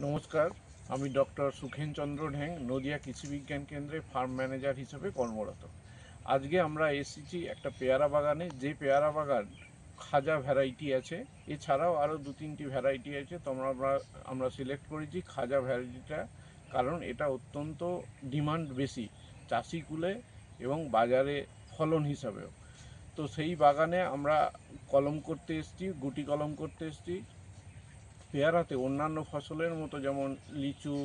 নমস্কার, আমি ডক্টর সুখেন চন্দ্র ঢেং, নদিয়া কৃষি বিজ্ঞান কেন্দ্রে ফার্ম ম্যানেজার হিসেবে কর্মরত। আজকে আমরা এসেছি একটা পেয়ারা বাগানে, যে পেয়ারা বাগান খাজা ভ্যারাইটি আছে, এছাড়াও আরও দু তিনটি ভ্যারাইটি আছে, তোমরা আমরা আমরা সিলেক্ট করেছি খাজা ভ্যারাইটিটা, কারণ এটা অত্যন্ত ডিমান্ড বেশি চাষি কুলে এবং বাজারে ফলন হিসাবেও। তো সেই বাগানে আমরা কলম করতে এসেছি, গুটি কলম করতে এসেছি পেয়ারাতে অন্যান্য ফসলের মতো যেমন লিচু,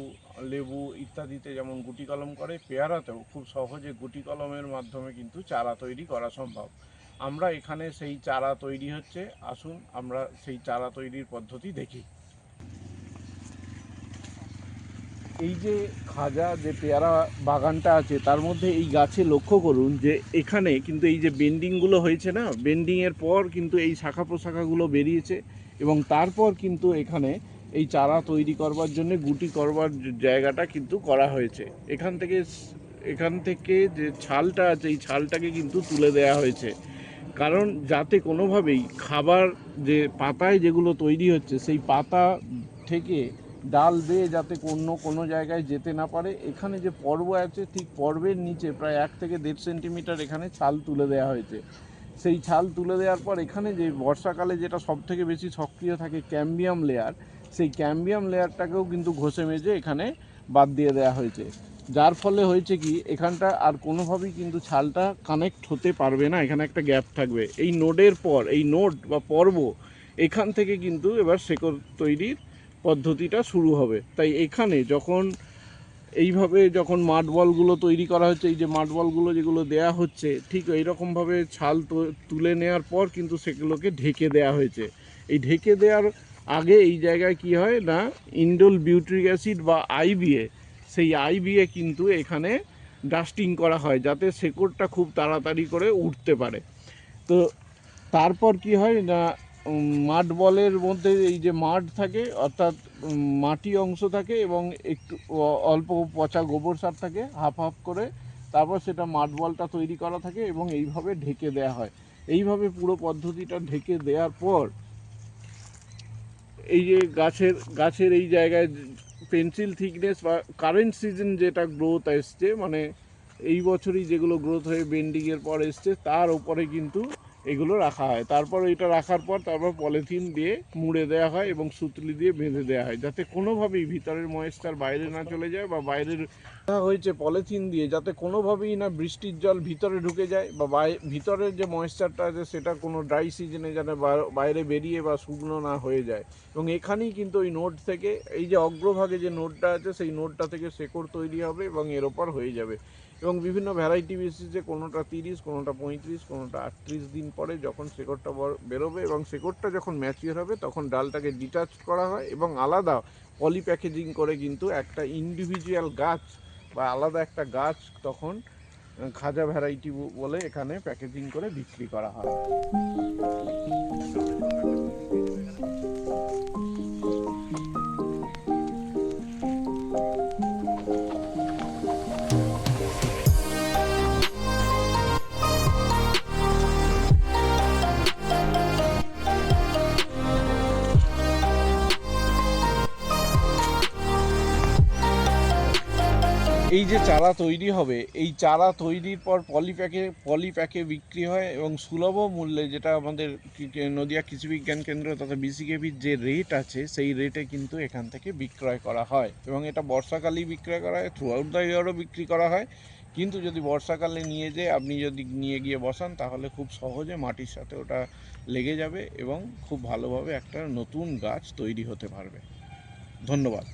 লেবু ইত্যাদিতে যেমন গুটি কলম করে, পেয়ারাতেও খুব সহজে গুটি কলমের মাধ্যমে কিন্তু চারা তৈরি করা সম্ভব। আমরা এখানে সেই চারা তৈরি হচ্ছে। আসুন আমরা সেই চারা তৈরির পদ্ধতি দেখি। এই যে খাজা, যে পেয়ারা বাগানটা আছে, তার মধ্যে এই গাছে লক্ষ্য করুন যে এখানে কিন্তু এই যে বেন্ডিংগুলো হয়েছে না? বেন্ডিংয়ের পর কিন্তু এই শাখা প্রশাখাগুলো বেরিয়েছে। এবং তারপর কিন্তু এখানে এই চারা তৈরি করবার জন্য গুটি করবার জায়গাটা কিন্তু করা হয়েছে। এখান থেকে এখান থেকে যে ছালটা আছে, এই ছালটাকে কিন্তু তুলে দেয়া হয়েছে। কারণ যাতে কোনোভাবেই খাবার যে পাতায় যেগুলো তৈরি হচ্ছে, সেই পাতা থেকে ডাল বেয়ে যাতে অন্য কোনো জায়গায় যেতে না পারে, এখানে যে পর্ব আছে, ঠিক পর্বের নিচে প্রায় এক থেকে দেড় সেন্টিমিটার এখানে ছাল তুলে দেওয়া হয়েছে। সেই ছাল তুলে দেওয়ার পর এখানে যে বর্ষাকালে যেটা সব থেকে বেশি সক্রিয় থাকে ক্যাম্বিয়াম লেয়ার, সেই ক্যাম্বিয়াম লেয়ারটাকেও কিন্তু ঘষে মেজে এখানে বাদ দিয়ে দেওয়া হয়েছে। যার ফলে হয়েছে কি, এখানটা আর কোনোভাবেই কিন্তু ছালটা কানেক্ট হতে পারবে না, এখানে একটা গ্যাপ থাকবে। এই নোডের পর, এই নোড বা পর্ব এখান থেকে কিন্তু এবার শেকড় তৈরির পদ্ধতিটা শুরু হবে। তাই এখানে যখন এইভাবে যখন মাঠ বলগুলো তৈরি করা হচ্ছে, এই যে মাঠ বলগুলো যেগুলো দেয়া হচ্ছে, ঠিক এইরকমভাবে ছাল তুলে নেওয়ার পর কিন্তু সেগুলোকে ঢেকে দেয়া হয়েছে। এই ঢেকে দেওয়ার আগে এই জায়গায় কি হয় না, ইন্ডোল বিউট্রিক অ্যাসিড বা আইবিএ সেই আইবিএ কিন্তু এখানে ডাস্টিং করা হয় যাতে শেকড়টা খুব তাড়াতাড়ি করে উঠতে পারে। তো তারপর কি হয় না মাঠ বলের মধ্যে এই যে মাঠ থাকে, অর্থাৎ মাটি অংশ থাকে এবং একটু অল্প পচা গোবর সার থাকে, হাফ হাফ করে। তারপর সেটা মাঠ বলটা তৈরি করা থাকে এবং এইভাবে ঢেকে দেয়া হয়। এইভাবে পুরো পদ্ধতিটা ঢেকে দেওয়ার পর এই যে গাছের গাছের এই জায়গায় পেন্সিল থিকনেস বা কারেন্ট সিজন যেটা গ্রোথ এসছে মানে এই বছরই যেগুলো গ্রোথ হয়ে বেন্ডিংয়ের পর এসছে, তার উপরে কিন্তু এগুলো রাখা হয়। তারপর এটা রাখার পর তারপর পলিথিন দিয়ে মুড়ে দেওয়া হয় এবং সুতলি দিয়ে বেঁধে দেওয়া হয় যাতে কোনোভাবেই ভিতরের ময়েশ্চার বাইরে না চলে যায় বা বাইরের হয়েছে পলিথিন দিয়ে যাতে কোনোভাবেই না বৃষ্টির জল ভিতরে ঢুকে যায় বা ভিতরের যে ময়েশ্চারটা আছে সেটা কোনো ড্রাই সিজনে যেন বাইরে বেরিয়ে বা শুকনো না হয়ে যায়। এবং এখানেই কিন্তু ওই নোট থেকে এই যে অগ্রভাগে যে নোটটা আছে সেই নোটটা থেকে শেকড় তৈরি হবে এবং এর ওপর হয়ে যাবে। এবং বিভিন্ন ভ্যারাইটি বেসিসে কোনোটা তিরিশ, কোনোটা পঁয়ত্রিশ, কোনোটা আটত্রিশ দিন পরে যখন শেকড়টা বেরোবে এবং শেকড়টা যখন ম্যাচিওর হবে তখন ডালটাকে ডিটাচ করা হয় এবং আলাদা পলি প্যাকেজিং করে কিন্তু একটা ইন্ডিভিজুয়াল গাছ বা আলাদা একটা গাছ তখন খাজা ভ্যারাইটি বলে এখানে প্যাকেজিং করে বিক্রি করা হয়। এই যে চারা তৈরি হবে, এই চারা তৈরির পর পলিপ্যাকে পলিপ্যাকে বিক্রি হয় এবং সুলভ মূল্যে যেটা আমাদের নদিয়া কৃষি বিজ্ঞান কেন্দ্র তথা বিসিকেভির যে রেট আছে, সেই রেটে কিন্তু এখান থেকে বিক্রয় করা হয়। এবং এটা বর্ষাকালেই বিক্রয় করা হয় থ্রু আউট দ্য ইয়ারও বিক্রি করা হয়। কিন্তু যদি বর্ষাকালে নিয়ে যেয়ে আপনি যদি নিয়ে গিয়ে বসান, তাহলে খুব সহজে মাটির সাথে ওটা লেগে যাবে এবং খুব ভালোভাবে একটা নতুন গাছ তৈরি হতে পারবে। ধন্যবাদ।